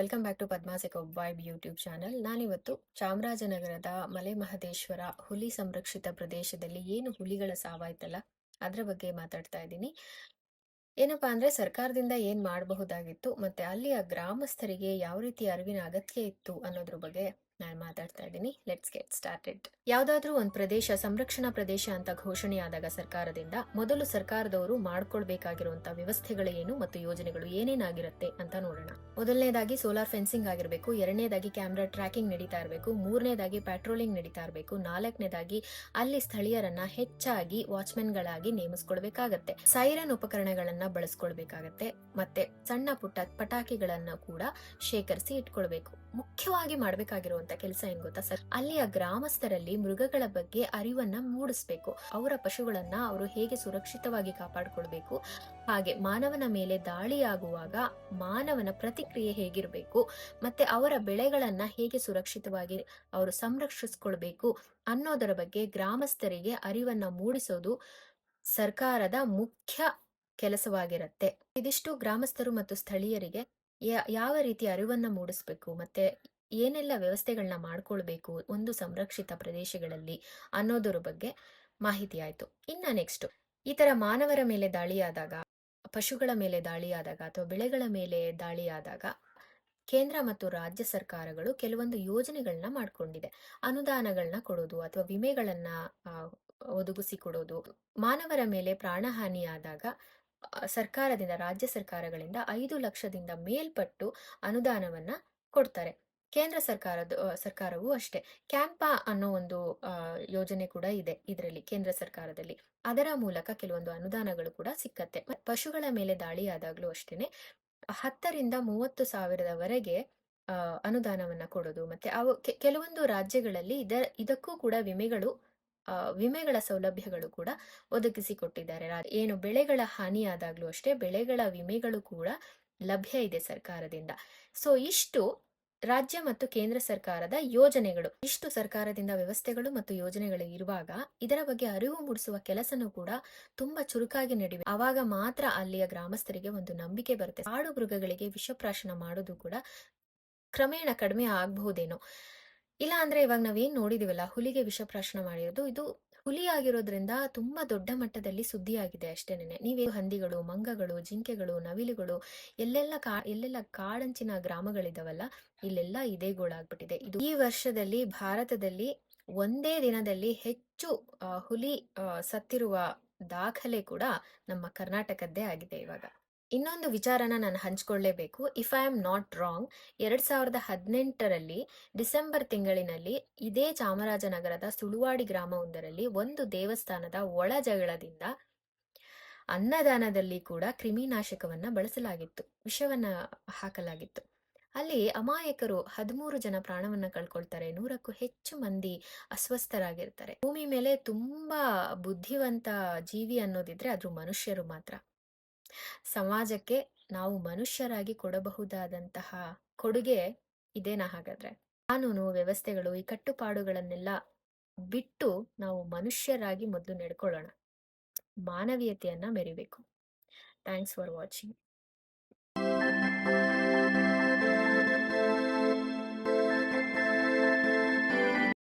Welcome back to ಪದ್ಮಾಸೆಕ್ vibe YouTube channel. ನಾನಿವತ್ತು ಚಾಮರಾಜನಗರದ ಮಲೆ ಮಹದೇಶ್ವರ ಹುಲಿ ಸಂರಕ್ಷಿತ ಪ್ರದೇಶದಲ್ಲಿ ಏನು ಹುಲಿಗಳ ಸಾವಾಯ್ತಲ್ಲ, ಅದರ ಬಗ್ಗೆ ಮಾತಾಡ್ತಾ ಇದ್ದೀನಿ. ಏನಪ್ಪಾ ಅಂದ್ರೆ ಸರ್ಕಾರದಿಂದ ಏನ್ ಮಾಡಬಹುದಾಗಿತ್ತು ಮತ್ತೆ ಅಲ್ಲಿಯ ಗ್ರಾಮಸ್ಥರಿಗೆ ಯಾವ ರೀತಿ ಅರಿವಿನ ಅಗತ್ಯ ಇತ್ತು ಅನ್ನೋದ್ರ ಬಗ್ಗೆ ನಾನು ಮಾತಾಡ್ತಾ ಇದ್ದೀನಿ. ಲೆಟ್ಸ್ ಗೆಟ್ ಸ್ಟಾರ್ಟೆಡ್ ಯಾವ್ದಾದ್ರೂ ಒಂದು ಪ್ರದೇಶ, ಸಂರಕ್ಷಣಾ ಪ್ರದೇಶ ಅಂತ ಘೋಷಣೆಯಾದಾಗ ಸರ್ಕಾರದಿಂದ ಮೊದಲು ಸರ್ಕಾರದವರು ಮಾಡ್ಕೊಳ್ಬೇಕಾಗಿರುವಂತ ವ್ಯವಸ್ಥೆಗಳು ಏನು ಮತ್ತು ಯೋಜನೆಗಳು ಏನೇನಾಗಿರುತ್ತೆ ಅಂತ ನೋಡೋಣ. ಮೊದಲನೇದಾಗಿ ಸೋಲಾರ್ ಫೆನ್ಸಿಂಗ್ ಆಗಿರಬೇಕು, ಎರಡನೇದಾಗಿ ಕ್ಯಾಮ್ರಾ ಟ್ರ್ಯಾಕಿಂಗ್ ನಡೀತಾ ಇರಬೇಕು, ಮೂರನೇದಾಗಿ ಪ್ಯಾಟ್ರೋಲಿಂಗ್ ನಡೀತಾ ಇರಬೇಕು, ನಾಲ್ಕನೇದಾಗಿ ಅಲ್ಲಿ ಸ್ಥಳೀಯರನ್ನ ಹೆಚ್ಚಾಗಿ ವಾಚ್ಮೆನ್ಗಳಾಗಿ ನೇಮಿಸ್ಕೊಳ್ಬೇಕಾಗತ್ತೆ ಸೈರನ್ ಉಪಕರಣಗಳನ್ನ ಬಳಸ್ಕೊಳ್ಬೇಕಾಗತ್ತೆ. ಮತ್ತೆ ಸಣ್ಣ ಪುಟ್ಟ ಪಟಾಕಿಗಳನ್ನ ಕೂಡ ಶೇಖರಿಸಿ ಇಟ್ಕೊಳ್ಬೇಕು. ಮುಖ್ಯವಾಗಿ ಮಾಡಬೇಕಾಗಿರುವಂತ ಕೆಲಸ ಏನ್ ಗೊತ್ತಾ ಸರ್? ಅಲ್ಲಿಯ ಗ್ರಾಮಸ್ಥರಲ್ಲಿ ಮೃಗಗಳ ಬಗ್ಗೆ ಅರಿವನ್ನ ಮೂಡಿಸ್ಬೇಕು. ಅವರ ಪಶುಗಳನ್ನ ಅವರು ಹೇಗೆ ಸುರಕ್ಷಿತವಾಗಿ ಕಾಪಾಡ್ಕೊಳ್ಬೇಕು. ಹಾಗೆ ಮಾನವನ ಮೇಲೆ ದಾಳಿಯಾಗುವಾಗ ಮಾನವನ ಪ್ರತಿಕ್ರಿಯೆ ಹೇಗಿರಬೇಕು. ಮತ್ತೆ ಅವರ ಬೆಳೆಗಳನ್ನ ಹೇಗೆ ಸುರಕ್ಷಿತವಾಗಿ ಅವರು ಸಂರಕ್ಷಿಸ್ಕೊಳ್ಬೇಕು ಅನ್ನೋದರ ಬಗ್ಗೆ ಗ್ರಾಮಸ್ಥರಿಗೆ ಅರಿವನ್ನ ಮೂಡಿಸೋದು ಸರ್ಕಾರದ ಮುಖ್ಯ ಕೆಲಸವಾಗಿರುತ್ತೆ. ಇದಿಷ್ಟು ಗ್ರಾಮಸ್ಥರು ಮತ್ತು ಸ್ಥಳೀಯರಿಗೆ ಯಾವ ರೀತಿ ಅರಿವನ್ನ ಮೂಡಿಸ್ಬೇಕು ಮತ್ತೆ ಏನೆಲ್ಲ ವ್ಯವಸ್ಥೆಗಳನ್ನ ಮಾಡ್ಕೊಳ್ಬೇಕು ಒಂದು ಸಂರಕ್ಷಿತ ಪ್ರದೇಶಗಳಲ್ಲಿ ಅನ್ನೋದರ ಬಗ್ಗೆ ಮಾಹಿತಿ ಆಯ್ತು. ಇನ್ನ ನೆಕ್ಸ್ಟ್, ಈ ತರ ಮಾನವರ ಮೇಲೆ ದಾಳಿಯಾದಾಗ, ಪಶುಗಳ ಮೇಲೆ ದಾಳಿಯಾದಾಗ ಅಥವಾ ಬೆಳೆಗಳ ಮೇಲೆ ದಾಳಿಯಾದಾಗ ಕೇಂದ್ರ ಮತ್ತು ರಾಜ್ಯ ಸರ್ಕಾರಗಳು ಕೆಲವೊಂದು ಯೋಜನೆಗಳನ್ನ ಮಾಡ್ಕೊಂಡಿದೆ. ಅನುದಾನಗಳನ್ನ ಕೊಡೋದು ಅಥವಾ ವಿಮೆಗಳನ್ನ ಒದಗಿಸಿ ಕೊಡೋದು. ಮಾನವರ ಮೇಲೆ ಪ್ರಾಣಹಾನಿಯಾದಾಗ ಸರ್ಕಾರದಿಂದ, ರಾಜ್ಯ ಸರ್ಕಾರಗಳಿಂದ ಐದು ಲಕ್ಷದಿಂದ ಮೇಲ್ಪಟ್ಟು ಅನುದಾನವನ್ನ ಕೊಡ್ತಾರೆ. ಕೇಂದ್ರ ಸರ್ಕಾರದ ಸರ್ಕಾರವೂ ಅಷ್ಟೇ. ಕ್ಯಾಂಪಾ ಅನ್ನೋ ಒಂದು ಯೋಜನೆ ಕೂಡ ಇದೆ ಇದರಲ್ಲಿ, ಕೇಂದ್ರ ಸರ್ಕಾರದಲ್ಲಿ. ಅದರ ಮೂಲಕ ಕೆಲವೊಂದು ಅನುದಾನಗಳು ಕೂಡ ಸಿಕ್ಕತ್ತೆ. ಪಶುಗಳ ಮೇಲೆ ದಾಳಿಯಾದಾಗ್ಲೂ ಅಷ್ಟೇನೆ, ಹತ್ತರಿಂದ ಮೂವತ್ತು ಸಾವಿರದವರೆಗೆ ಅನುದಾನವನ್ನ ಕೊಡೋದು. ಮತ್ತೆ ಅವು ಕೆಲವೊಂದು ರಾಜ್ಯಗಳಲ್ಲಿ ಇದ ಇದಕ್ಕೂ ಕೂಡ ವಿಮೆಗಳು ವಿಮೆಗಳ ಸೌಲಭ್ಯಗಳು ಕೂಡ ಒದಗಿಸಿಕೊಟ್ಟಿದ್ದಾರೆ. ಏನು ಬೆಳೆಗಳ ಹಾನಿಯಾದಾಗ್ಲೂ ಅಷ್ಟೇ ಬೆಳೆಗಳ ವಿಮೆಗಳು ಕೂಡ ಲಭ್ಯ ಇದೆ ಸರ್ಕಾರದಿಂದ. ಸೊ, ಇಷ್ಟು ರಾಜ್ಯ ಮತ್ತು ಕೇಂದ್ರ ಸರ್ಕಾರದ ಯೋಜನೆಗಳು. ಇಷ್ಟು ಸರ್ಕಾರದಿಂದ ವ್ಯವಸ್ಥೆಗಳು ಮತ್ತು ಯೋಜನೆಗಳು ಇರುವಾಗ ಇದರ ಬಗ್ಗೆ ಅರಿವು ಮೂಡಿಸುವ ಕೆಲಸನೂ ಕೂಡ ತುಂಬಾ ಚುರುಕಾಗಿ ನಡೆಯುವೆ ಆವಾಗ ಮಾತ್ರ ಅಲ್ಲಿಯ ಗ್ರಾಮಸ್ಥರಿಗೆ ಒಂದು ನಂಬಿಕೆ ಬರುತ್ತೆ. ಕಾಡು ಮೃಗಗಳಿಗೆ ವಿಷಪ್ರಾಶನ ಮಾಡೋದು ಕೂಡ ಕ್ರಮೇಣ ಕಡಿಮೆ ಆಗಬಹುದೇನೋ. ಇಲ್ಲ ಅಂದ್ರೆ ಇವಾಗ ನಾವೇನ್ ನೋಡಿದೀವಲ್ಲ, ಹುಲಿಗೆ ವಿಷಪ್ರಾಶನ ಮಾಡಿರೋದು, ಇದು ಹುಲಿ ಆಗಿರೋದ್ರಿಂದ ತುಂಬಾ ದೊಡ್ಡ ಮಟ್ಟದಲ್ಲಿ ಸುದ್ದಿ ಆಗಿದೆ ಅಷ್ಟೇನೆ ನೀವೇ ಹಂದಿಗಳು, ಮಂಗಗಳು, ಜಿಂಕೆಗಳು, ನವಿಲುಗಳು, ಎಲ್ಲೆಲ್ಲ ಕಾ, ಎಲ್ಲೆಲ್ಲ ಕಾಡಂಚಿನ ಗ್ರಾಮಗಳಿದಾವಲ್ಲ, ಇಲ್ಲೆಲ್ಲ ಇದೇ ಗೋಳಾಗ್ಬಿಟ್ಟಿದೆ. ಇದು ಈ ವರ್ಷದಲ್ಲಿ ಭಾರತದಲ್ಲಿ ಒಂದೇ ದಿನದಲ್ಲಿ ಹೆಚ್ಚು ಹುಲಿ ಸತ್ತಿರುವ ದಾಖಲೆ ಕೂಡ ನಮ್ಮ ಕರ್ನಾಟಕದ್ದೇ ಆಗಿದೆ ಇವಾಗ. ಇನ್ನೊಂದು ವಿಚಾರನ ನಾನು ಹಂಚ್ಕೊಳ್ಳೇಬೇಕು. If I am not wrong ಎರಡ್ ಸಾವಿರದ ಹದಿನೆಂಟರಲ್ಲಿ ಡಿಸೆಂಬರ್ ತಿಂಗಳಿನಲ್ಲಿ ಇದೇ ಚಾಮರಾಜನಗರದ ಸುಳುವಾಡಿ ಗ್ರಾಮವೊಂದರಲ್ಲಿ ಒಂದು ದೇವಸ್ಥಾನದ ಒಳ ಜಗಳದಿಂದ ಅನ್ನದಾನದಲ್ಲಿ ಕೂಡ ಕ್ರಿಮಿನಾಶಕವನ್ನ ಬಳಸಲಾಗಿತ್ತು, ವಿಷವನ್ನ ಹಾಕಲಾಗಿತ್ತು. ಅಲ್ಲಿ ಅಮಾಯಕರು ಹದಿಮೂರು ಜನ ಪ್ರಾಣವನ್ನ ಕಳ್ಕೊಳ್ತಾರೆ, ನೂರಕ್ಕೂ ಹೆಚ್ಚು ಮಂದಿ ಅಸ್ವಸ್ಥರಾಗಿರ್ತಾರೆ. ಭೂಮಿ ಮೇಲೆ ತುಂಬಾ ಬುದ್ಧಿವಂತ ಜೀವಿ ಅನ್ನೋದಿದ್ರೆ ಅದು ಮನುಷ್ಯರು ಮಾತ್ರ. ಸಮಾಜಕ್ಕೆ ನಾವು ಮನುಷ್ಯರಾಗಿ ಕೊಡಬಹುದಾದಂತಹ ಕೊಡುಗೆ ಇದೇನಾ ಹಾಗಾದ್ರೆ? ಕಾನೂನು ವ್ಯವಸ್ಥೆಗಳು ಈ ಕಟ್ಟುಪಾಡುಗಳನ್ನೆಲ್ಲ ಬಿಟ್ಟು ನಾವು ಮನುಷ್ಯರಾಗಿ ಮೊದಲು ನಡ್ಕೊಳ್ಳೋಣ. ಮಾನವೀಯತೆಯನ್ನ ಮೆರಿಬೇಕು. Thanks for watching